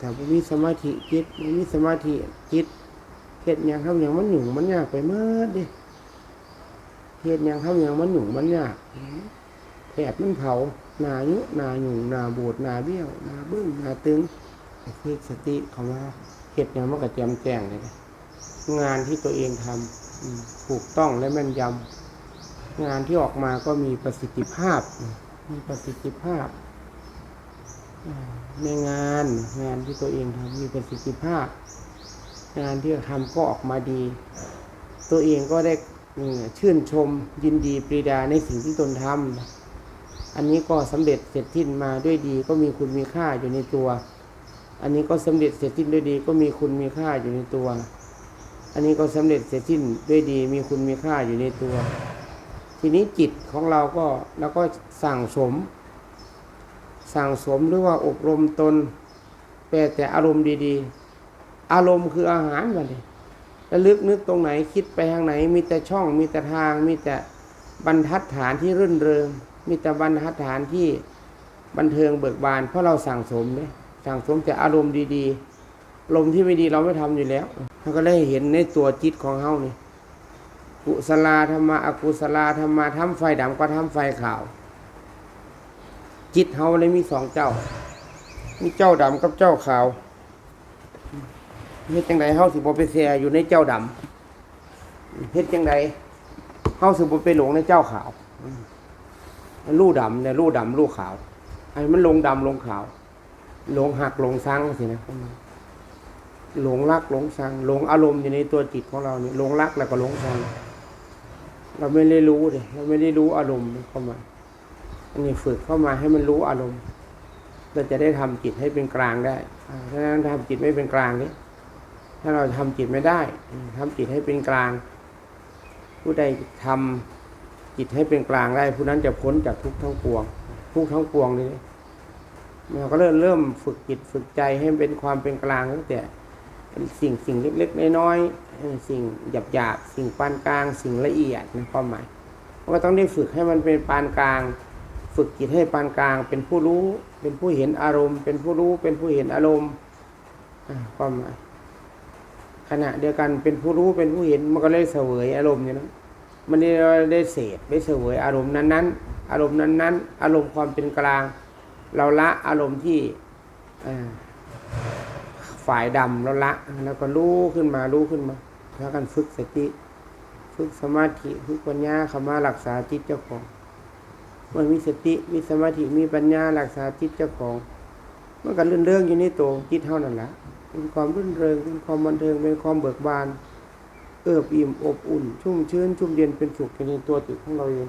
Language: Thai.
ถ้าบ่มีสมาธิจิตบ่มีสมาธิจิตเฮ็ดหยังทำหยังมันหยุ่งมันยากไปหมดเดิเฮ็ดหยังทำหยังมันหยุ่งมันยากแผดมันเผาหนายุหนาหยุ่งหนาบูดหนาเบี้ยวหนาบึ้งหนาตึงคือสติเขาว่าเฮ็ดหยังมันก็แจ่มแจ้งเลยนะงานที่ตัวเองทำอืมถูกต้องและแม่นยำงานที่ออกมาก็มีประสิทธิภาพ มีประสิทธิภาพ ในงานงานที่ตัวเองทำมีประสิทธิภาพ งานที่ทำก็ออกมาดี ตัวเองก็ได้ชื่นชมยินดีปรีดาในสิ่งที่ตนทำอันนี้ก็สำเร็จเสร็จสิ้นมาด้วยดีก็มีคุณมีค่าอยู่ในตัว อันนี้ก็สำเร็จเสร็จสิ้นด้วยดีก็มีคุณมีค่าอยู่ในตัว อันนี้ก็สำเร็จเสร็จสิ้นด้วยดี มีคุณมีค่าอยู่ในตัว ทีนี้จิตของเราก็เราก็สั่งสม สั่งสมหรือว่าอบรมตน แปลแต่อารมณ์ดีๆ อารมณ์คืออาหารวันนี้ระลึกนึกตรงไหนคิดไปทางไหน มีแต่ช่องมีแต่ทาง มีแต่บรรทัดฐานที่รื่นเริง มีแต่บรรทัดฐานที่บันเทิงเบิกบาน เพราะเราสั่งสมเนี่ยสั่งสมแต่อารมณ์ดีๆอารมณ์ที่ไม่ดีเราไม่ทำอยู่แล้วเราก็ได้เห็นในตัวจิตของเฮานี่กุศลาธรรมะอกุศลาธรรมะทำไฟดำก็ทำไฟขาว จิตเฮาเลยมีสองเจ้า มีเจ้าดำกับเจ้าขาวเฮ็ดจังไดเฮาสิบ่ไปแซ่อยู่ในเจ้าดำเฮ็ดจังไดเฮาสิบ่ไปหลงในเจ้าขาวลู่ดำเนี่ยลู่ดำลู่ขาวไอ้มันลงดำลงขาวหลงหักหลงซังสินะหลงรักหลงชังหลงอารมณ์อยู่ในตัวจิตของเราเนี่ยหลงรักแล้วก็หลงชังเราไม่ได้รู้เลยเราไม่ได้รู้อารมณ์เข้ามา อันนี้ฝึกเข้ามาให้มันรู้อารมณ์เราจะได้ทำจิตให้เป็นกลางได้ถ้านั้นทำจิตไม่เป็นกลางนี้ถ้าเราทำจิตไม่ได้อืมทำจิตให้เป็นกลาง ผู้ใดทำจิตให้เป็นกลางได้ ผู้นั้นจะพ้นจากทุกข์ทั้งปวง ทุกข์ทั้งปวงนี้เราก็เริ่มเริ่มฝึกจิตฝึกใจให้เป็นความเป็นกลางตั้งแต่สิ่งสิ่งเล็กๆน้อยๆสิ่งหยาบๆสิ่งปานกลาง สิ่งละเอียดในความหมายก็ต้องได้ฝึกให้มันเป็นปานกลาง ฝึกจิตให้ปานกลาง เป็นผู้รู้ เป็นผู้เห็นอารมณ์ เป็นผู้รู้ เป็นผู้เห็นอารมณ์ความหมายขณะเดียวกันเป็นผู้รู้เป็นผู้เห็นมันก็เลยเสวยอารมณ์อย่างนั้นมันได้ได้เสพได้เสวยอารมณ์นั้นๆ อารมณ์นั้นๆ อารมณ์ความเป็นกลาง เราละอารมณ์ที่ฝ่ายดำเราละแล้วก็รู้ขึ้นมารู้ขึ้นมาแล้วกันฝึกสติ ฝึกสมาธิฝึกปัญญาข้ามารักษาจิตเจ้าของ เมื่อมีสติมีสมาธิมีปัญญารักษาจิตเจ้าของมันก็เรื่องเรื่องอยู่ในตัวจิตเท่านั้นแหละเป็นความรื่นเริงเป็นความบันเทิงเป็นความเบิกบาน เอิบอิ่มอบอุ่น ชุ่มชื้นชุ่มเย็นเป็นสุขอยู่ในตัวจิตของเราเอง